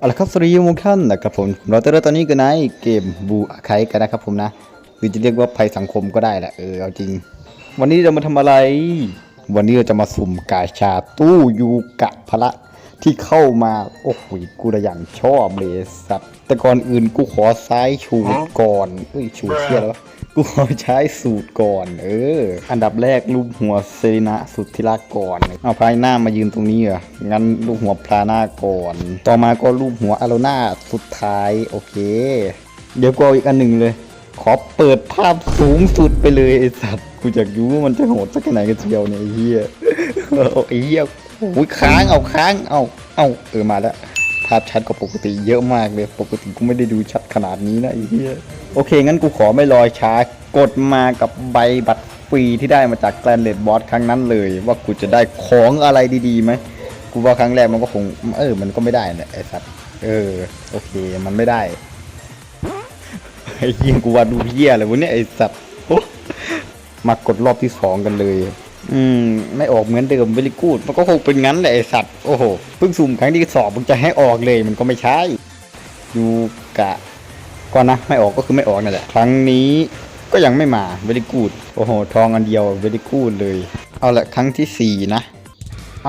เอาละครับสวัสดีทุกท่านนะครับผมเราจะเริ่มตอนนี้กันในเกมบูอาไคกันนะครับผมนะหรือจะเรียกว่าภัยสังคมก็ได้แหละเออเอาจริง วันนี้เรามาทำอะไร วันนี้เราจะมาสุ่มกาชาตู้ยูกะพละ ที่เข้ามา โอ้โหกูระย่างชอบเลยสัตว์แต่ก่อนอื่นกูขอซ้ายชูดก่อนเอ้ยชูดเชี่ยแล้วกูขอใช้สูตรก่อน เออ อันดับแรกรูปหัวเซรีนะสุดที่รักก่อน เอาพายหน้ามายืนตรงนี้เหรอ งั้นรูปหัวพลาหน้าก่อน ต่อมาก็รูปหัวอาโรนาสุดท้าย โอเค เดี๋ยวกูเอาอีกอันหนึ่งเลย ขอเปิดภาพสูงสุดไปเลยไอสัตว์ กูอยากรู้ว่ามันจะโหดสักแค่ไหนกันเชียวเนี่ยไอ้เหี้ยเอาไอ้เหี้ย อ้ยค้างเอาค้างเอาเอาเออมาแล้วภาพชัดกว่าปกติเยอะมากเลยปกติกูไม่ได้ดูชัดขนาดนี้นะไอ้เหี้ยโอเค งั้นกูขอไม่รอช้ากดมากับใบบัตรฟรีที่ได้มาจากแกลนเลดบอสครั้งนั้นเลย ว่ากูจะได้ของอะไรดีๆไหมกูว่าครั้งแรกมันก็คงเออ มันก็ไม่ได้นะไอ้สัตว์เออ โอเค มันไม่ได้ไอ้เหี้ยกูว่าดูเหี้ยอะไรวะเนี่ยไอ้สัตว์มากดรอบที่สองกันเลย อืม ไม่ออกเหมือนเดิมเวลิกูดมันก็คงเป็นงั้นแหละไอสัตว์ โอ้โห เพิ่งสุ่มครั้งที่สองมึงจะให้ออกเลยมันก็ไม่ใช่ยูกะก่อนนะ ไม่ออกก็คือไม่ออกนั่นแหละ ครั้งนี้ก็ยังไม่มาเวลิกูดโอ้โห ทองอันเดียวเวลิกูดเลย เอาละครั้งที่สี่นะ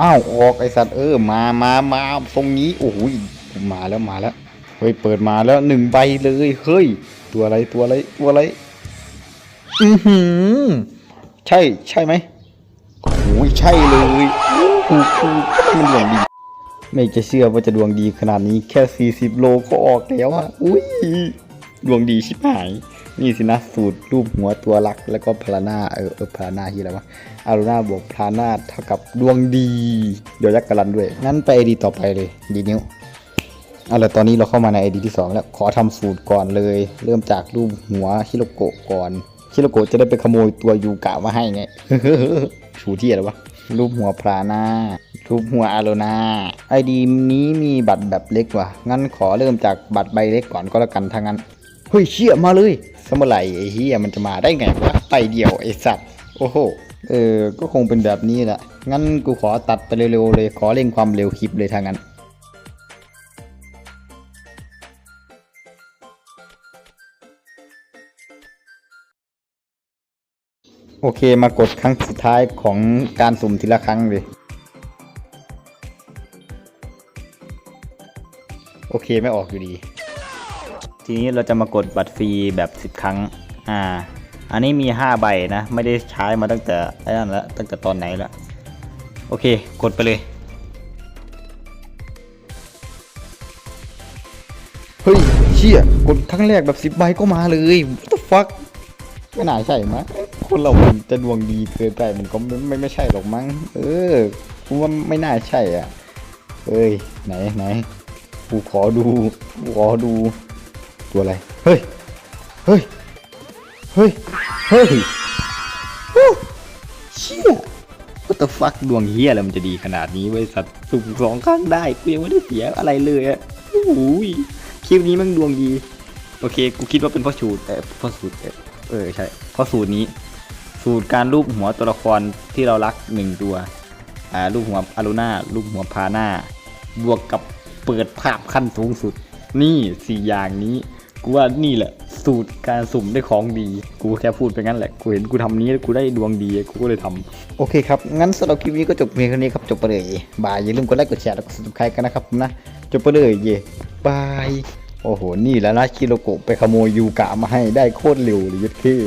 อ้าวออกไอสัตว์เออมามามาตรงนี้โอ้โหมาแล้วมาแล้วเฮ้ยเปิดมาแล้วหนึ่งใบเลยเฮ้ย ตัวอะไรตัวอะไรตัวอะไรอือหือใช่ใช่ไหม อ้ยใช่เลยกูกูมันดวงดี ไม่จะเชื่อว่าจะดวงดีขนาดนี้แค่ 40 โลก็ออกแล้วอะอุ้ยดวงดีชิบหาย นี่สินะสูตรรูปหัวตัวรัก แล้วก็พลานาเออเออพลานาที่อะไรวะอารูนาบวกพลานาเท่ากับดวงดี เดี๋ยวยักษ์กรันด้วย งั้นไปไอดีต่อไปเลยดีนิ้วเอาละตอนนี้เราเข้ามาในไอดีที่ 2 แล้วขอทำสูตรก่อนเลย เริ่มจากรูปหัวฮิโรโกะก่อน ฮิโรโกะจะได้ไปขโมยตัวยูกะมาให้ไง ชูที่อะไรวะ รูปหัวพลานารูปหัวอาโรนาไอดีนี้มีบัตรแบบเล็กว่ะ งั้นขอเริ่มจากบัตรใบเล็กก่อนก็แล้วกันถ้างั้น เฮ้ยเชี่ยมาเลยสมัยไหร่ไอ้เฮียมันจะมาได้ไงวะไปเดียวไอ้สัตว์ โอ้โห เออ ก็คงเป็นแบบนี้แหละ งั้นกูขอตัดไปเร็วๆเลย ขอเร่งความเร็วคลิปเลยถ้างั้น โอเคมากดครั้งสุดท้ายของการสุ่มทีละครั้งเลยโอเคไม่ออกอยู่ดี ทีนี้เราจะมากดบัตรฟรีแบบ 10 ครั้ง อ่า อันนี้มี 5 ใบนะ ไม่ได้ใช้มาตั้งแต่ไอ้นั่นแล้วตั้งแต่ตอนไหนแล้วโอเค กดไปเลย เฮ้ยเชี่ยกดครั้งแรกแบบ 10 ใบก็มาเลย what the fuck ไม่น่าใช่มั้ง คนเรามันจะดวงดีเกินไปมันก็ไม่ไม่ไม่ใช่หรอกมั้ง เออกูว่าไม่น่าใช่อะเฮ้ย ไหนไหนกูขอดูกูขอดูตัวอะไร เฮ้ย เฮ้ย เฮ้ย เฮ้ยโอ้เชี่ย what the fuck ดวงเฮียอะไรมันจะดีขนาดนี้เว้ยสัตว์สุ่มสองครั้งได้กูยังไม่ได้เสียอะไรเลยอะโอ้ยคลิปนี้มันดวงดี โอเค กูคิดว่าเป็นพราะสูตรเออเพราะสูตรเออใช่พราะสูตรนี้ สูตรการรูปหัวตัวละครที่เรารักหนึ่งตัวอ่ารูปหัวอารูนารูปหัวพาหน้า บวกกับเปิดภาพขั้นสูงสุด นี่สี่อย่างนี้ กูว่านี่แหละ สูตรการสุ่มได้ของดี กูแค่พูดไปงั้นแหละ กูเห็นกูทำนี้แล้วกูได้ดวงดี กูก็เลยทำโอเคครับ งั้นสำหรับคลิปนี้ก็จบเพียงเท่านี้ครับ จบไปเลยบาย อย่าลืมกดไลค์ กดแชร์ แล้วก็สมัครกันนะครับนะ จบไปเลยเย่บาย โอ้โห นี่แหล้วนะคิโลโกะไปขโมยยูกะมาให้ได้โคตรเร็วเลยยัดเท่